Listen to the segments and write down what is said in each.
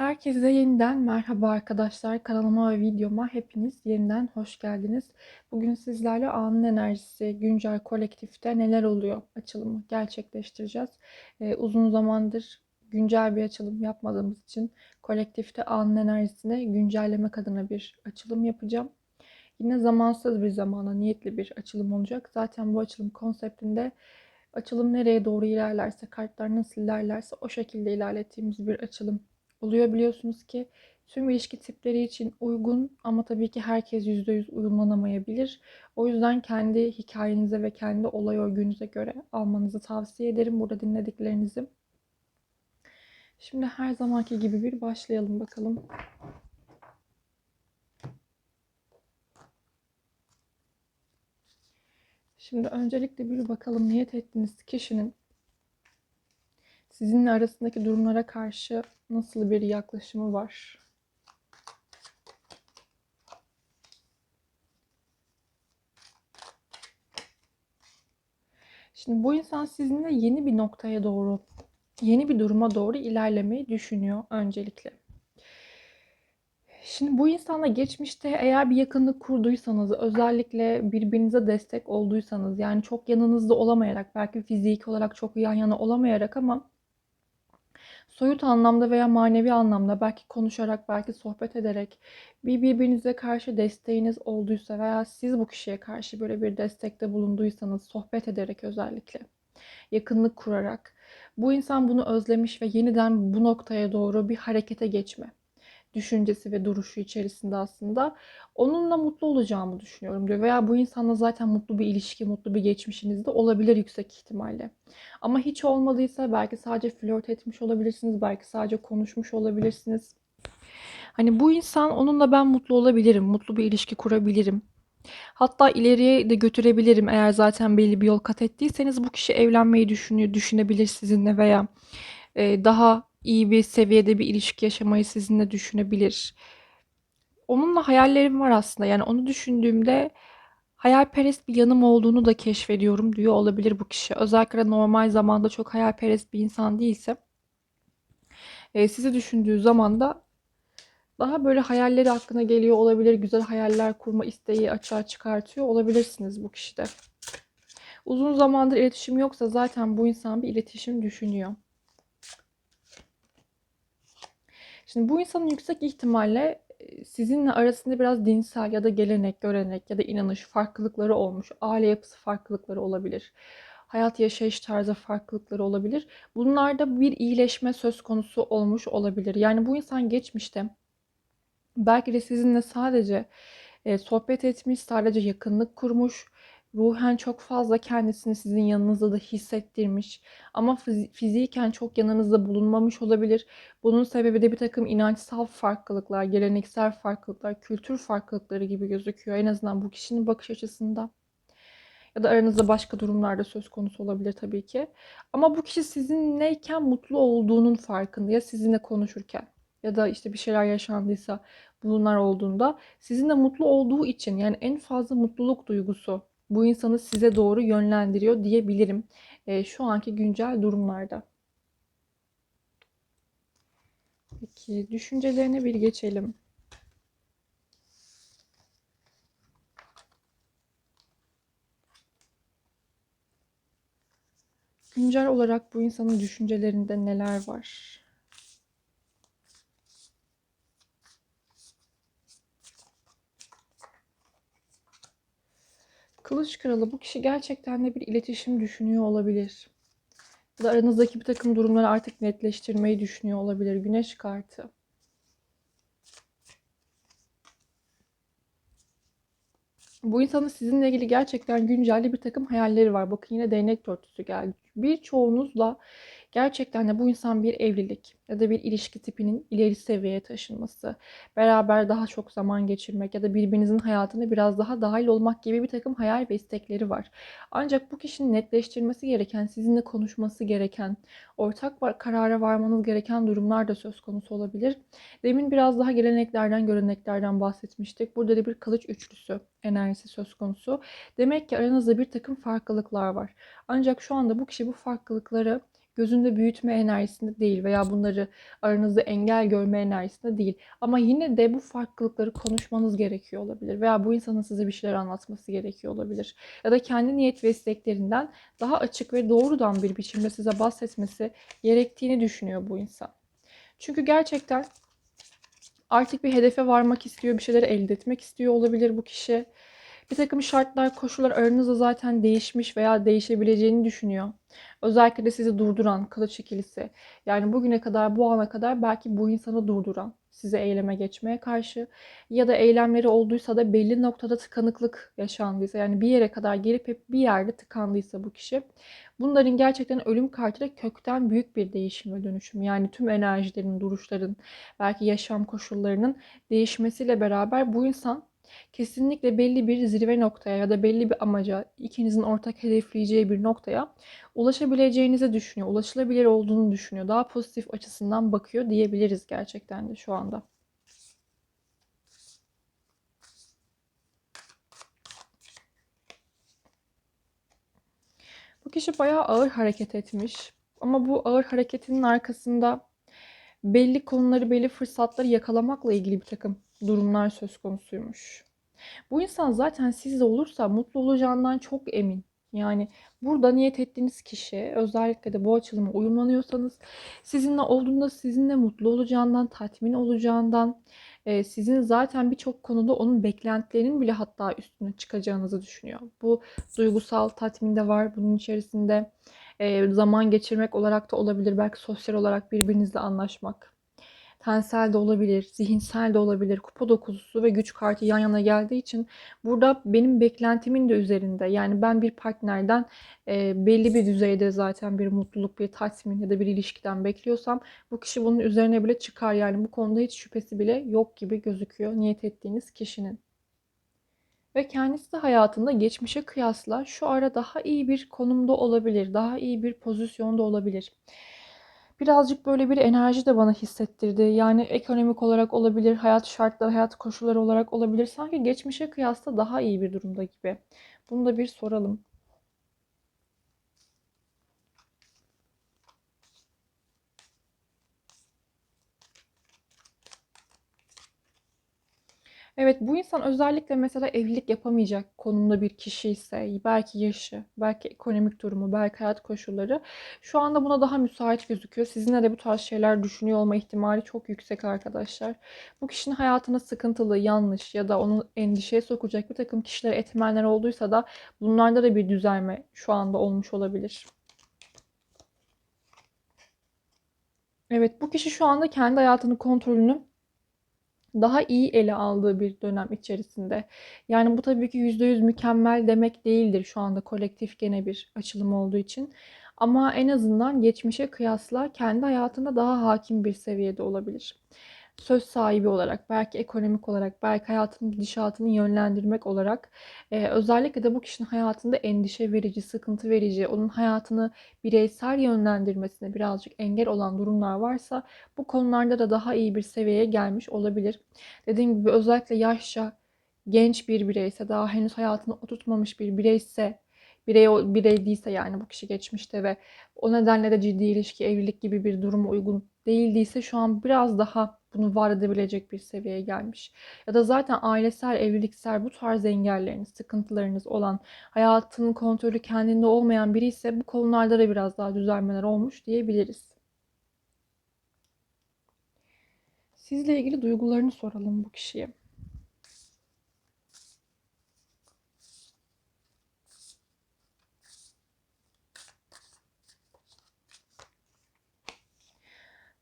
Herkese yeniden merhaba arkadaşlar. Kanalıma ve videoma hepiniz yeniden hoş geldiniz. Bugün sizlerle anın enerjisi güncel kolektifte neler oluyor açılımı gerçekleştireceğiz. Ee, uzun zamandır güncel bir açılım yapmadığımız için kolektifte anın enerjisine güncellemek adına bir açılım yapacağım. Yine zamansız bir zamana niyetli bir açılım olacak. Zaten bu açılım konseptinde açılım nereye doğru ilerlerse, kartlar nasıl ilerlerse o şekilde ilerlettiğimiz bir açılım oluyor biliyorsunuz ki tüm ilişki tipleri için uygun ama tabii ki herkes %100 uyumlanamayabilir. O yüzden kendi hikayenize ve kendi olay örgünüze göre almanızı tavsiye ederim burada dinlediklerinizi. Şimdi her zamanki gibi bir başlayalım bakalım. Şimdi öncelikle bir bakalım niyet ettiğiniz kişinin sizinle arasındaki durumlara karşı nasıl bir yaklaşımı var? Şimdi bu insan sizinle yeni bir noktaya doğru, yeni bir duruma doğru ilerlemeyi düşünüyor öncelikle. Şimdi bu insanla geçmişte eğer bir yakınlık kurduysanız, özellikle birbirinize destek olduysanız, yani çok yanınızda olamayarak, belki fiziki olarak çok yan yana olamayarak ama soyut anlamda veya manevi anlamda belki konuşarak, belki sohbet ederek bir birbirinize karşı desteğiniz olduysa veya siz bu kişiye karşı böyle bir destekte bulunduysanız, sohbet ederek özellikle, yakınlık kurarak, bu insan bunu özlemiş ve yeniden bu noktaya doğru bir harekete geçme düşüncesi ve duruşu içerisinde aslında onunla mutlu olacağımı düşünüyorum diyor. Veya bu insanla zaten mutlu bir ilişki, mutlu bir geçmişiniz de olabilir yüksek ihtimalle. Ama hiç olmadıysa belki sadece flört etmiş olabilirsiniz, belki sadece konuşmuş olabilirsiniz. Hani bu insan onunla ben mutlu olabilirim, mutlu bir ilişki kurabilirim. Hatta ileriye de götürebilirim eğer zaten belli bir yol kat ettiyseniz bu kişi evlenmeyi düşünüyor, düşünebilir sizinle veya daha iyi bir seviyede bir ilişki yaşamayı sizinle düşünebilir. Onunla hayallerim var aslında. Yani onu düşündüğümde hayalperest bir yanım olduğunu da keşfediyorum diyor olabilir bu kişi. Özellikle normal zamanda çok hayalperest bir insan değilse e, sizi düşündüğü zaman da daha böyle hayalleri aklına geliyor olabilir. Güzel hayaller kurma isteği açığa çıkartıyor olabilirsiniz bu kişide. Uzun zamandır iletişim yoksa zaten bu insan bir iletişim düşünüyor. Şimdi bu insanın yüksek ihtimalle sizinle arasında biraz dinsel ya da gelenek, görenek ya da inanış farklılıkları olmuş. Aile yapısı farklılıkları olabilir. Hayat yaşayış tarzı farklılıkları olabilir. Bunlarda bir iyileşme söz konusu olmuş olabilir. Yani bu insan geçmişte belki de sizinle sadece sohbet etmiş, sadece yakınlık kurmuş ruhen çok fazla kendisini sizin yanınızda da hissettirmiş ama fiziken çok yanınızda bulunmamış olabilir. Bunun sebebi de bir takım inançsal farklılıklar, geleneksel farklılıklar, kültür farklılıkları gibi gözüküyor. En azından bu kişinin bakış açısında. Ya da aranızda başka durumlarda söz konusu olabilir tabii ki. Ama bu kişi sizinleyken mutlu olduğunun farkında ya sizinle konuşurken ya da işte bir şeyler yaşandıysa bunlar olduğunda sizinle mutlu olduğu için yani en fazla mutluluk duygusu bu insanı size doğru yönlendiriyor diyebilirim e, şu anki güncel durumlarda. Peki düşüncelerine bir geçelim. Güncel olarak bu insanın düşüncelerinde neler var? Kılıç kralı bu kişi gerçekten de bir iletişim düşünüyor olabilir. Ya da aranızdaki bir takım durumları artık netleştirmeyi düşünüyor olabilir. Güneş kartı. Bu insanın sizinle ilgili gerçekten güncelde bir takım hayalleri var. Bakın yine değnek dörtlüsü geldi. Birçoğunuzla Gerçekten de bu insan bir evlilik ya da bir ilişki tipinin ileri seviyeye taşınması, beraber daha çok zaman geçirmek ya da birbirinizin hayatına biraz daha dahil olmak gibi bir takım hayal ve istekleri var. Ancak bu kişinin netleştirmesi gereken, sizinle konuşması gereken, ortak karara varmanız gereken durumlar da söz konusu olabilir. Demin biraz daha geleneklerden, göreneklerden bahsetmiştik. Burada da bir kılıç üçlüsü enerjisi söz konusu. Demek ki aranızda bir takım farklılıklar var. Ancak şu anda bu kişi bu farklılıkları gözünde büyütme enerjisinde değil veya bunları aranızda engel görme enerjisinde değil. Ama yine de bu farklılıkları konuşmanız gerekiyor olabilir veya bu insanın size bir şeyler anlatması gerekiyor olabilir. Ya da kendi niyet ve isteklerinden daha açık ve doğrudan bir biçimde size bahsetmesi gerektiğini düşünüyor bu insan. Çünkü gerçekten artık bir hedefe varmak istiyor, bir şeyleri elde etmek istiyor olabilir bu kişi. Bir takım şartlar, koşullar aranızda zaten değişmiş veya değişebileceğini düşünüyor. Özellikle de sizi durduran kılıç ikilisi. Yani bugüne kadar, bu ana kadar belki bu insanı durduran, size eyleme geçmeye karşı ya da eylemleri olduysa da belli noktada tıkanıklık yaşandıysa yani bir yere kadar gelip hep bir yerde tıkandıysa bu kişi bunların gerçekten ölüm kartıyla kökten büyük bir değişim ve dönüşüm yani tüm enerjilerin, duruşların, belki yaşam koşullarının değişmesiyle beraber bu insan kesinlikle belli bir zirve noktaya ya da belli bir amaca, ikinizin ortak hedefleyeceği bir noktaya ulaşabileceğinizi düşünüyor. Ulaşılabilir olduğunu düşünüyor. Daha pozitif açısından bakıyor diyebiliriz gerçekten de şu anda. Bu kişi bayağı ağır hareket etmiş. Ama bu ağır hareketinin arkasında belli konuları, belli fırsatları yakalamakla ilgili bir takım durumlar söz konusuymuş. Bu insan zaten sizde olursa mutlu olacağından çok emin. Yani burada niyet ettiğiniz kişi özellikle de bu açılıma uyumlanıyorsanız sizinle olduğunda sizinle mutlu olacağından, tatmin olacağından, e, sizin zaten birçok konuda onun beklentilerinin bile hatta üstüne çıkacağınızı düşünüyor. Bu duygusal tatmin de var bunun içerisinde. E, zaman geçirmek olarak da olabilir. Belki sosyal olarak birbirinizle anlaşmak tensel de olabilir, zihinsel de olabilir. Kupa dokuzusu ve güç kartı yan yana geldiği için burada benim beklentimin de üzerinde. Yani ben bir partnerden e, belli bir düzeyde zaten bir mutluluk, bir tatmin ya da bir ilişkiden bekliyorsam bu kişi bunun üzerine bile çıkar. Yani bu konuda hiç şüphesi bile yok gibi gözüküyor niyet ettiğiniz kişinin. Ve kendisi de hayatında geçmişe kıyasla şu ara daha iyi bir konumda olabilir, daha iyi bir pozisyonda olabilir birazcık böyle bir enerji de bana hissettirdi. Yani ekonomik olarak olabilir, hayat şartları, hayat koşulları olarak olabilir. Sanki geçmişe kıyasla daha iyi bir durumda gibi. Bunu da bir soralım. Evet bu insan özellikle mesela evlilik yapamayacak konumda bir kişi ise belki yaşı, belki ekonomik durumu, belki hayat koşulları şu anda buna daha müsait gözüküyor. Sizinle de bu tarz şeyler düşünüyor olma ihtimali çok yüksek arkadaşlar. Bu kişinin hayatına sıkıntılı, yanlış ya da onu endişeye sokacak bir takım kişiler, etmenler olduysa da bunlarda da bir düzelme şu anda olmuş olabilir. Evet bu kişi şu anda kendi hayatının kontrolünü daha iyi ele aldığı bir dönem içerisinde. Yani bu tabii ki %100 mükemmel demek değildir şu anda kolektif gene bir açılım olduğu için. Ama en azından geçmişe kıyasla kendi hayatında daha hakim bir seviyede olabilir söz sahibi olarak, belki ekonomik olarak, belki hayatının gidişatını yönlendirmek olarak e, özellikle de bu kişinin hayatında endişe verici, sıkıntı verici, onun hayatını bireysel yönlendirmesine birazcık engel olan durumlar varsa bu konularda da daha iyi bir seviyeye gelmiş olabilir. Dediğim gibi özellikle yaşça genç bir bireyse, daha henüz hayatını oturtmamış bir bireyse, birey, birey değilse yani bu kişi geçmişte ve o nedenle de ciddi ilişki, evlilik gibi bir duruma uygun değildiyse şu an biraz daha bunu var edebilecek bir seviyeye gelmiş. Ya da zaten ailesel, evliliksel bu tarz engelleriniz, sıkıntılarınız olan, hayatının kontrolü kendinde olmayan biri ise bu konularda da biraz daha düzelmeler olmuş diyebiliriz. Sizle ilgili duygularını soralım bu kişiye.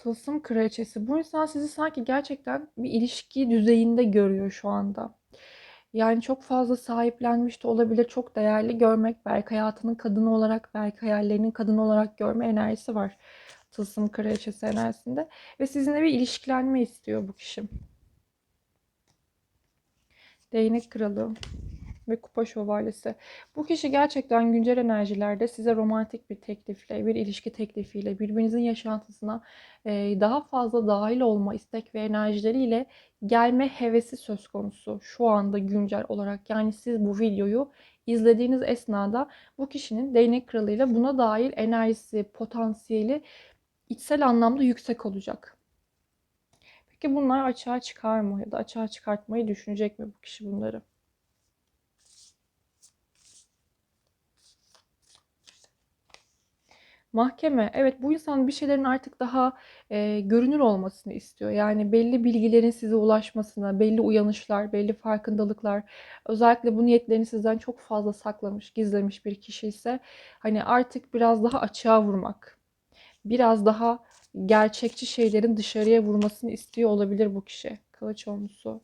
Tılsım kraliçesi. Bu insan sizi sanki gerçekten bir ilişki düzeyinde görüyor şu anda. Yani çok fazla sahiplenmiş de olabilir. Çok değerli görmek. Belki hayatının kadını olarak, belki hayallerinin kadını olarak görme enerjisi var. Tılsım kraliçesi enerjisinde. Ve sizinle bir ilişkilenme istiyor bu kişi. Değnek kralı ve kupa şövalyesi. Bu kişi gerçekten güncel enerjilerde size romantik bir teklifle, bir ilişki teklifiyle, birbirinizin yaşantısına daha fazla dahil olma istek ve enerjileriyle gelme hevesi söz konusu şu anda güncel olarak. Yani siz bu videoyu izlediğiniz esnada bu kişinin değnek kralıyla buna dair enerjisi, potansiyeli içsel anlamda yüksek olacak. Peki bunlar açığa çıkar mı ya da açığa çıkartmayı düşünecek mi bu kişi bunları? Mahkeme, evet bu insan bir şeylerin artık daha e, görünür olmasını istiyor. Yani belli bilgilerin size ulaşmasına, belli uyanışlar, belli farkındalıklar, özellikle bu niyetlerini sizden çok fazla saklamış, gizlemiş bir kişi ise hani artık biraz daha açığa vurmak, biraz daha gerçekçi şeylerin dışarıya vurmasını istiyor olabilir bu kişi. Kılıç onlusu.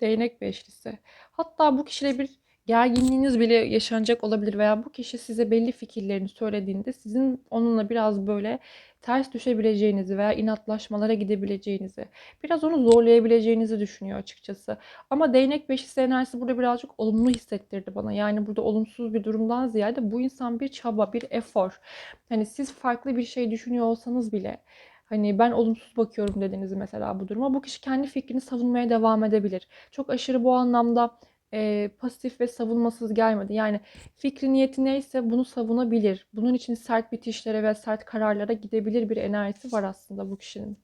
Değnek beşlisi. Hatta bu kişiyle bir gerginliğiniz bile yaşanacak olabilir veya bu kişi size belli fikirlerini söylediğinde sizin onunla biraz böyle ters düşebileceğinizi veya inatlaşmalara gidebileceğinizi, biraz onu zorlayabileceğinizi düşünüyor açıkçası. Ama değnek beşisi enerjisi burada birazcık olumlu hissettirdi bana. Yani burada olumsuz bir durumdan ziyade bu insan bir çaba, bir efor. Hani siz farklı bir şey düşünüyor olsanız bile Hani ben olumsuz bakıyorum dediniz mesela bu duruma. Bu kişi kendi fikrini savunmaya devam edebilir. Çok aşırı bu anlamda e, pasif ve savunmasız gelmedi. Yani fikri niyeti neyse bunu savunabilir. Bunun için sert bitişlere ve sert kararlara gidebilir bir enerjisi var aslında bu kişinin.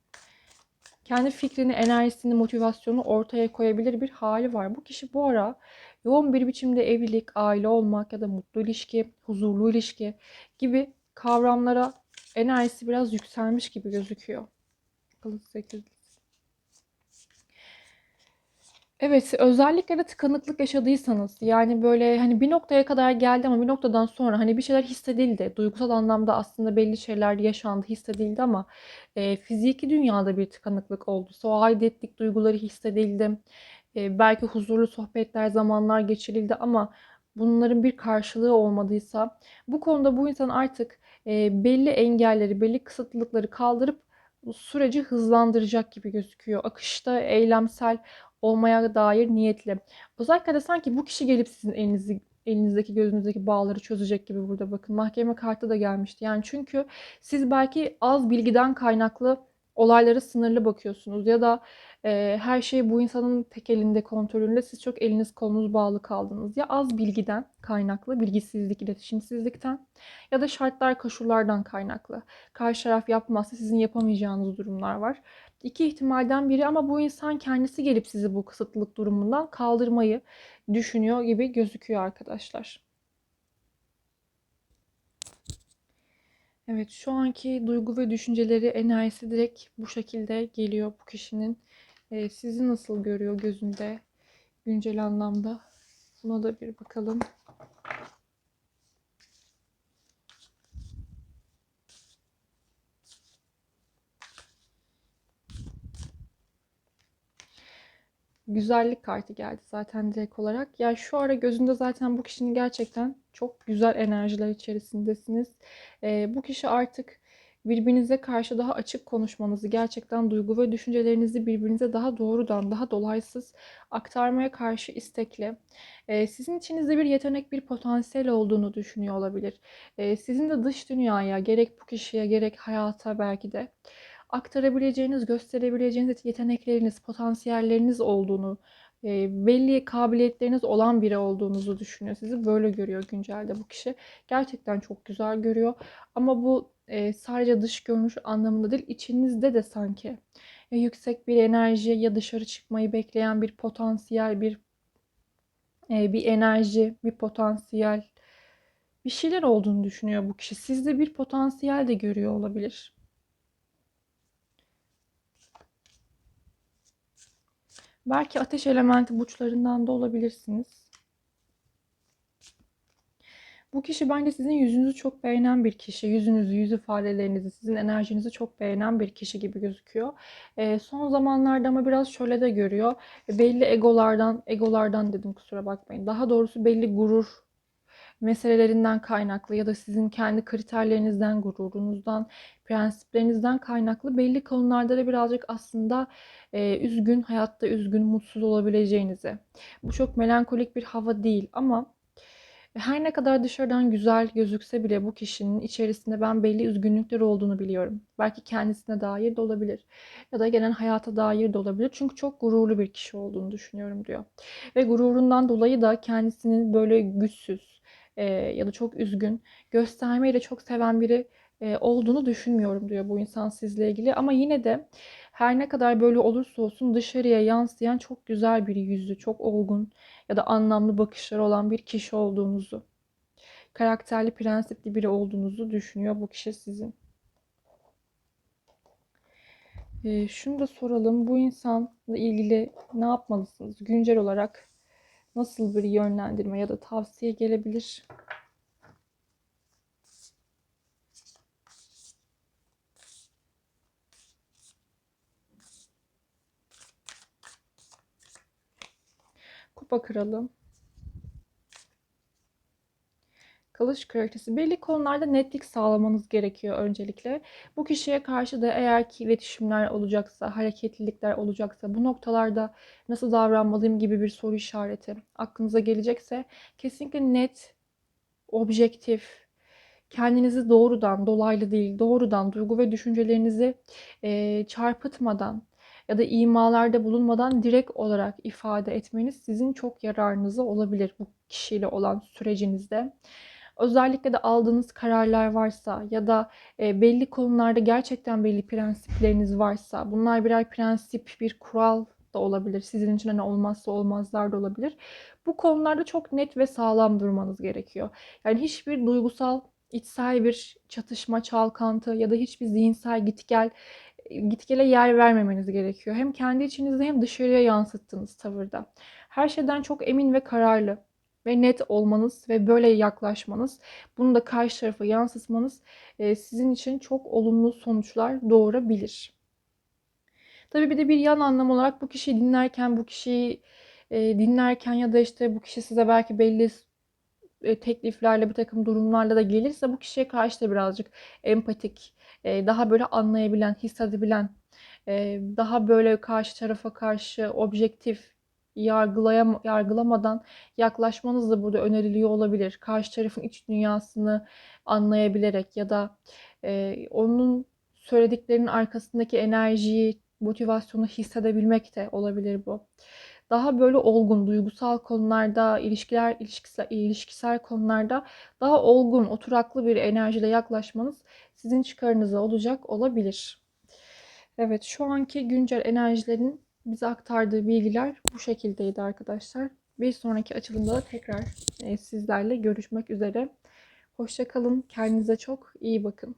Kendi fikrini, enerjisini, motivasyonu ortaya koyabilir bir hali var. Bu kişi bu ara yoğun bir biçimde evlilik, aile olmak ya da mutlu ilişki, huzurlu ilişki gibi kavramlara enerjisi biraz yükselmiş gibi gözüküyor. Kılıç 8 Evet, özellikle de tıkanıklık yaşadıysanız, yani böyle hani bir noktaya kadar geldi ama bir noktadan sonra hani bir şeyler hissedildi. Duygusal anlamda aslında belli şeyler yaşandı, hissedildi ama e, fiziki dünyada bir tıkanıklık oldu. O aidiyetlik duyguları hissedildi. E, belki huzurlu sohbetler, zamanlar geçirildi ama bunların bir karşılığı olmadıysa bu konuda bu insan artık e, belli engelleri, belli kısıtlılıkları kaldırıp süreci hızlandıracak gibi gözüküyor. Akışta eylemsel olmaya dair niyetli. Özellikle de sanki bu kişi gelip sizin elinizi elinizdeki gözünüzdeki bağları çözecek gibi burada bakın. Mahkeme kartı da gelmişti. Yani çünkü siz belki az bilgiden kaynaklı olaylara sınırlı bakıyorsunuz ya da e, her şey bu insanın tek elinde kontrolünde siz çok eliniz kolunuz bağlı kaldınız. Ya az bilgiden kaynaklı, bilgisizlik, iletişimsizlikten ya da şartlar koşullardan kaynaklı. Karşı taraf yapmazsa sizin yapamayacağınız durumlar var. İki ihtimalden biri ama bu insan kendisi gelip sizi bu kısıtlılık durumundan kaldırmayı düşünüyor gibi gözüküyor arkadaşlar. Evet şu anki duygu ve düşünceleri enerjisi direkt bu şekilde geliyor bu kişinin. Ee, sizi nasıl görüyor gözünde güncel anlamda? Buna da bir bakalım. Güzellik kartı geldi zaten direkt olarak. Ya şu ara gözünde zaten bu kişinin gerçekten çok güzel enerjiler içerisindesiniz. Ee, bu kişi artık birbirinize karşı daha açık konuşmanızı, gerçekten duygu ve düşüncelerinizi birbirinize daha doğrudan, daha dolaysız aktarmaya karşı istekli. Ee, sizin içinizde bir yetenek, bir potansiyel olduğunu düşünüyor olabilir. Ee, sizin de dış dünyaya, gerek bu kişiye, gerek hayata belki de aktarabileceğiniz, gösterebileceğiniz yetenekleriniz, potansiyelleriniz olduğunu, e, belli kabiliyetleriniz olan biri olduğunuzu düşünüyor. Sizi böyle görüyor güncelde bu kişi. Gerçekten çok güzel görüyor. Ama bu e, sadece dış görünüş anlamında değil, içinizde de sanki ya yüksek bir enerji ya dışarı çıkmayı bekleyen bir potansiyel, bir e, bir enerji, bir potansiyel bir şeyler olduğunu düşünüyor bu kişi. Sizde bir potansiyel de görüyor olabilir. Belki ateş elementi burçlarından da olabilirsiniz. Bu kişi bence sizin yüzünüzü çok beğenen bir kişi. Yüzünüzü, yüz ifadelerinizi, sizin enerjinizi çok beğenen bir kişi gibi gözüküyor. E, son zamanlarda ama biraz şöyle de görüyor. E, belli egolardan, egolardan dedim kusura bakmayın. Daha doğrusu belli gurur meselelerinden kaynaklı ya da sizin kendi kriterlerinizden, gururunuzdan, prensiplerinizden kaynaklı belli konularda da birazcık aslında e, üzgün, hayatta üzgün, mutsuz olabileceğinizi. Bu çok melankolik bir hava değil ama her ne kadar dışarıdan güzel gözükse bile bu kişinin içerisinde ben belli üzgünlükler olduğunu biliyorum. Belki kendisine dair de olabilir. Ya da genel hayata dair de olabilir. Çünkü çok gururlu bir kişi olduğunu düşünüyorum diyor. Ve gururundan dolayı da kendisinin böyle güçsüz e, ya da çok üzgün göstermeyi de çok seven biri e, olduğunu düşünmüyorum diyor bu insan sizle ilgili. Ama yine de her ne kadar böyle olursa olsun dışarıya yansıyan çok güzel bir yüzü, çok olgun ya da anlamlı bakışları olan bir kişi olduğunuzu, karakterli, prensipli biri olduğunuzu düşünüyor bu kişi sizin. Şunu da soralım. Bu insanla ilgili ne yapmalısınız? Güncel olarak nasıl bir yönlendirme ya da tavsiye gelebilir? Kupa kralı. Kılıç kraliçesi. Belli konularda netlik sağlamanız gerekiyor öncelikle. Bu kişiye karşı da eğer ki iletişimler olacaksa, hareketlilikler olacaksa, bu noktalarda nasıl davranmalıyım gibi bir soru işareti aklınıza gelecekse kesinlikle net, objektif, kendinizi doğrudan, dolaylı değil, doğrudan duygu ve düşüncelerinizi e, çarpıtmadan ya da imalarda bulunmadan direkt olarak ifade etmeniz sizin çok yararınıza olabilir bu kişiyle olan sürecinizde. Özellikle de aldığınız kararlar varsa ya da e, belli konularda gerçekten belli prensipleriniz varsa bunlar birer prensip, bir kural da olabilir. Sizin için hani olmazsa olmazlar da olabilir. Bu konularda çok net ve sağlam durmanız gerekiyor. Yani hiçbir duygusal, içsel bir çatışma, çalkantı ya da hiçbir zihinsel git gel gitgele yer vermemeniz gerekiyor. Hem kendi içinizde hem dışarıya yansıttığınız tavırda. Her şeyden çok emin ve kararlı ve net olmanız ve böyle yaklaşmanız, bunu da karşı tarafa yansıtmanız e, sizin için çok olumlu sonuçlar doğurabilir. Tabii bir de bir yan anlam olarak bu kişiyi dinlerken, bu kişiyi e, dinlerken ya da işte bu kişi size belki belli e, tekliflerle, bir takım durumlarla da gelirse bu kişiye karşı da birazcık empatik, daha böyle anlayabilen, hissedebilen, daha böyle karşı tarafa karşı objektif, yargılayam yargılamadan yaklaşmanız da burada öneriliyor olabilir. Karşı tarafın iç dünyasını anlayabilerek ya da e, onun söylediklerinin arkasındaki enerjiyi, motivasyonu hissedebilmek de olabilir bu. Daha böyle olgun, duygusal konularda, ilişkiler, ilişkisel, ilişkisel konularda daha olgun, oturaklı bir enerjiyle yaklaşmanız sizin çıkarınıza olacak olabilir. Evet, şu anki güncel enerjilerin bize aktardığı bilgiler bu şekildeydi arkadaşlar. Bir sonraki açılımda da tekrar e, sizlerle görüşmek üzere. Hoşçakalın. Kendinize çok iyi bakın.